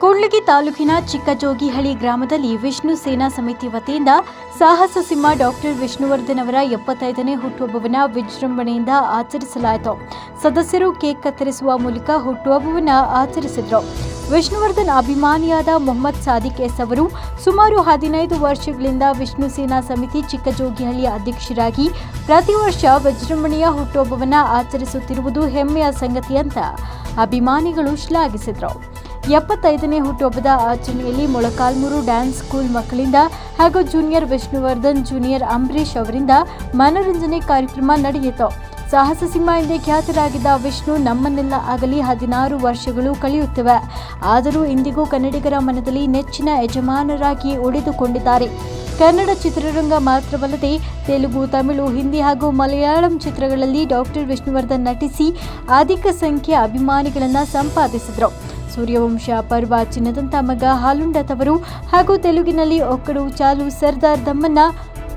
ಕೂಡ್ಲಿಗಿ ತಾಲೂಕಿನ ಚಿಕ್ಕಜೋಗಿಹಳ್ಳಿ ಗ್ರಾಮದಲ್ಲಿ ವಿಷ್ಣು ಸೇನಾ ಸಮಿತಿ ವತಿಯಿಂದ ಸಾಹಸ ಸಿಂಹ ಡಾಕ್ಟರ್ ವಿಷ್ಣುವರ್ಧನ್ ಅವರ ಎಪ್ಪತ್ತೈದನೇ ಹುಟ್ಟುಹಬ್ಬವನ್ನು ವಿಜೃಂಭಣೆಯಿಂದ ಆಚರಿಸಲಾಯಿತು. ಸದಸ್ಯರು ಕೇಕ್ ಕತ್ತರಿಸುವ ಮೂಲಕ ಹುಟ್ಟುಹಬ್ಬವನ್ನು ಆಚರಿಸಿದರು. ವಿಷ್ಣುವರ್ಧನ್ ಅಭಿಮಾನಿಯಾದ ಮೊಹಮ್ಮದ್ ಸಾದಿಕ್ ಎಸ್ ಅವರು ಸುಮಾರು ಹದಿನೈದು ವರ್ಷಗಳಿಂದ ವಿಷ್ಣು ಸೇನಾ ಸಮಿತಿ ಚಿಕ್ಕಜೋಗಿಹಳ್ಳಿಯ ಅಧ್ಯಕ್ಷರಾಗಿ ಪ್ರತಿ ವರ್ಷ ವಿಜೃಂಭಣೆಯ ಹುಟ್ಟುಹಬ್ಬವನ್ನು ಆಚರಿಸುತ್ತಿರುವುದು ಹೆಮ್ಮೆಯ ಸಂಗತಿ ಅಂತ ಅಭಿಮಾನಿಗಳು ಶ್ಲಾಘಿಸಿದರು. ಎಪ್ಪತ್ತೈದನೇ ಹುಟ್ಟುಹಬ್ಬದ ಆಚರಣೆಯಲ್ಲಿ ಮೊಳಕಾಲ್ಮೂರು ಡ್ಯಾನ್ಸ್ ಸ್ಕೂಲ್ ಮಕ್ಕಳಿಂದ ಹಾಗೂ ಜೂನಿಯರ್ ವಿಷ್ಣುವರ್ಧನ್, ಜೂನಿಯರ್ ಅಂಬರೀಶ್ ಅವರಿಂದ ಮನೋರಂಜನೆ ಕಾರ್ಯಕ್ರಮ ನಡೆಯಿತು. ಸಾಹಸ ಸಿಂಹ ಎಂದೇ ಖ್ಯಾತರಾಗಿದ್ದ ವಿಷ್ಣು ನಮ್ಮನ್ನೆಲ್ಲ ಆಗಲಿ ಹದಿನಾರು ವರ್ಷಗಳು ಕಳೆಯುತ್ತಿವೆ. ಆದರೂ ಇಂದಿಗೂ ಕನ್ನಡಿಗರ ಮನದಲ್ಲಿ ನೆಚ್ಚಿನ ಯಜಮಾನರಾಗಿ ಉಳಿದುಕೊಂಡಿದ್ದಾರೆ. ಕನ್ನಡ ಚಿತ್ರರಂಗ ಮಾತ್ರವಲ್ಲದೆ ತೆಲುಗು, ತಮಿಳು, ಹಿಂದಿ ಹಾಗೂ ಮಲಯಾಳಂ ಚಿತ್ರಗಳಲ್ಲಿ ಡಾಕ್ಟರ್ ವಿಷ್ಣುವರ್ಧನ್ ನಟಿಸಿ ಅಧಿಕ ಸಂಖ್ಯೆಯ ಅಭಿಮಾನಿಗಳನ್ನು ಸಂಪಾದಿಸಿದರು. ಸೂರ್ಯವಂಶ, ಪರ್ವ, ಚಿನ್ನದಂತ ಮಗ ಹಾಲುಂಡ ತವರು ಹಾಗೂ ತೆಲುಗಿನಲ್ಲಿ ಒಕ್ಕಡು ಚಾಲು ಸರ್ದಾರ್ ದಮ್ಮನ್ನ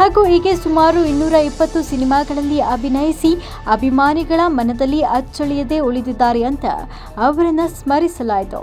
ಹಾಗೂ ಹೀಗೆ ಸುಮಾರು ಇನ್ನೂರ ಇಪ್ಪತ್ತು ಸಿನಿಮಾಗಳಲ್ಲಿ ಅಭಿನಯಿಸಿ ಅಭಿಮಾನಿಗಳ ಮನದಲ್ಲಿ ಅಚ್ಚಳಿಯದೆ ಉಳಿದಿದ್ದಾರೆ ಅಂತ ಅವರನ್ನು ಸ್ಮರಿಸಲಾಯಿತು.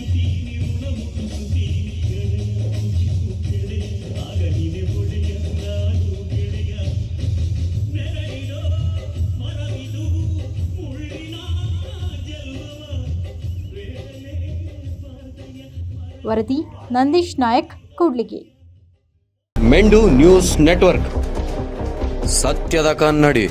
ವರದಿ ನಂದೀಶ್ ನಾಯಕ್ ಕೂಡ್ಲಿಗಿ. ಮೆಂಡು ನ್ಯೂಸ್ ನೆಟ್ವರ್ಕ್. ಸತ್ಯದ ಕನ್ನಡಿ.